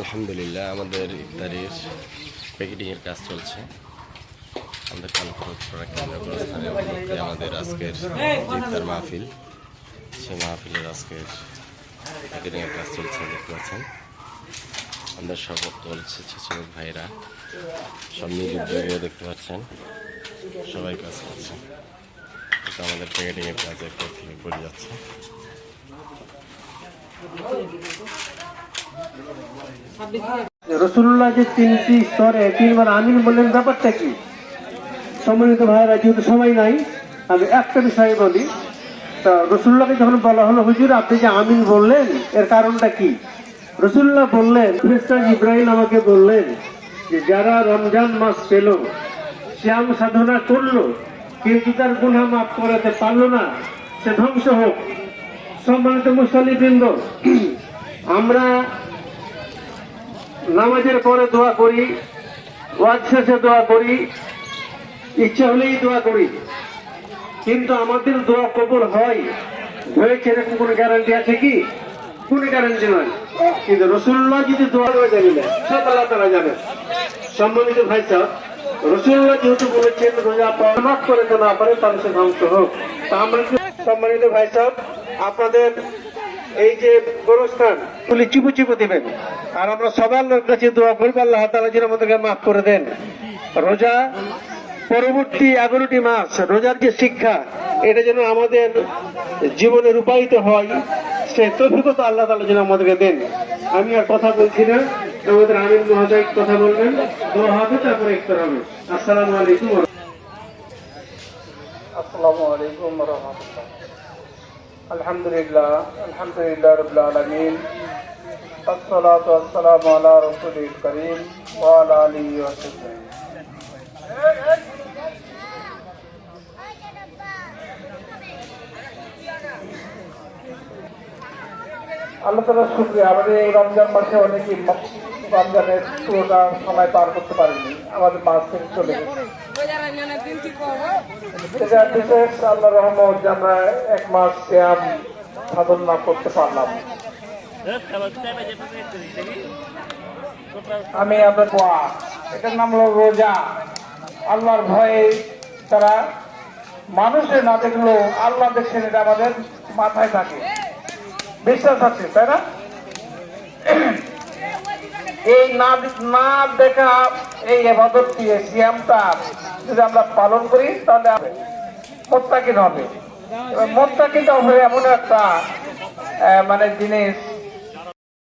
আলহামদুলিল্লাহ, আমাদের ইফতারির প্যাকেটিংয়ের কাজ চলছে। আমাদের কালপুর প্রোডাক্ট আমাদের আজকের ইফতার মাহফিল সে মাহফিলের আজকের প্যাকেটিংয়ের কাজ চলছে, দেখতে পাচ্ছেন। আমাদের শপথ চলছে শ্রমিক ভাইরা। সব নিজের দেখতে পাচ্ছেন, সবাই কাজ করছেন এটা আমাদের প্যাকেটিংয়ের কাজ একবার থেকে যাচ্ছে। রসুল্লাহ যে তিনটি স্তরে তিনবার আমিন বললেন, ব্যাপারটা কি? সম্মানিত ভাইরা যেহেতু সময় নাই, আমি একটা বিষয়ে বলি। তা রসুল্লাহকে যখন বলা হলো, হুজুর, আপনি যে আমিন বললেন, এর কারণটা কি? রসুল্লাহ বললেন, ফেরেশতা ইব্রাহিম আমাকে বললেন যে, যারা রমজান মাস পেল, শ্যাম সাধনা করল কিন্তু তার গুণা মাফ করাতে পারল না। সে ধ্বংস হোক। সম্মানিত মুসলিবৃন্দ আমরা নামাজের পরে দোয়া করি, ওয়াজ শেষে দোয়া করি, ইচ্ছা হলেই দোয়া করি। কিন্তু আমাদের দোয়া কবুল হয়, হয়েছে এরকম কোনো গ্যারান্টি আছে কি? কোনো গ্যারান্টি নয় কিন্তু রসুল্লাহ যদি দোয়া জানি না সব আল্লাহ তারা জানেন সম্মানিত ভাই সাহেব রসুল্লাহ যেহেতু বলেছেন, রোজা মাফ করে তো না তাহলে সে ধ্বংস হোক। তা আমরা সম্মানিত ভাই সাহেব, আপনাদের এই যে গোরস্থান, তুলি চিপু চিপু দিবেন। আর আমরা সবার লোক কাছে দোয়া করব, আল্লাহ তালা যেন আমাদেরকে মাফ করে দেন। রোজা পরবর্তী এগারোটি মাস, রোজার যে শিক্ষা, এটা যেন আমাদের জীবনে রূপায়িত হয়, সে তফিকতা আল্লাহ তালা যেন আমাদেরকে দেন। আমি আর কথা বলছি না। আমাদের আমিন মহোদয় কথা বলবেন। দোয়া হবে, তারপরে ইফতার হবে। আসসালামু আলাইকুম আসসালামু আলাইকুম রহমতুল্লাহ। আলহামদুলিল্লাহ আলহামদুলিল্লাহ রবিল আলমিন। আসসালাতু আসসালামু আলা রসুলিল করিম ওয়া আলা আলিহি ওয়া সাহবিহি। আল্লাহ তালা শুক্রিয়া। আমাদের এই রমজান মাসে অনেকেই রমজানের পুরোটা সময় পার করতে পারেনি। আমাদের মাস থেকে চলে গেছে। বিশেষ আল্লাহ রহমত যে আমরা এক মাস শ্যাম সাধন না করতে পারলাম। আমি আপনার এটার নাম হলো রোজা। আল্লাহর ভয়ে তারা মানুষে না দেখলেও আল্লাহ দেখছেন এটা আমাদের মাথায় থাকে। বিশ্বাস আছে, তাই না? এই না না দেখা এই এবাদতটি এই সিয়ামটা যদি আমরা পালন করি, তাহলে মোত্তাকিন হবে। মোত্তাকিন হবে এমন একটা মানে জিনিস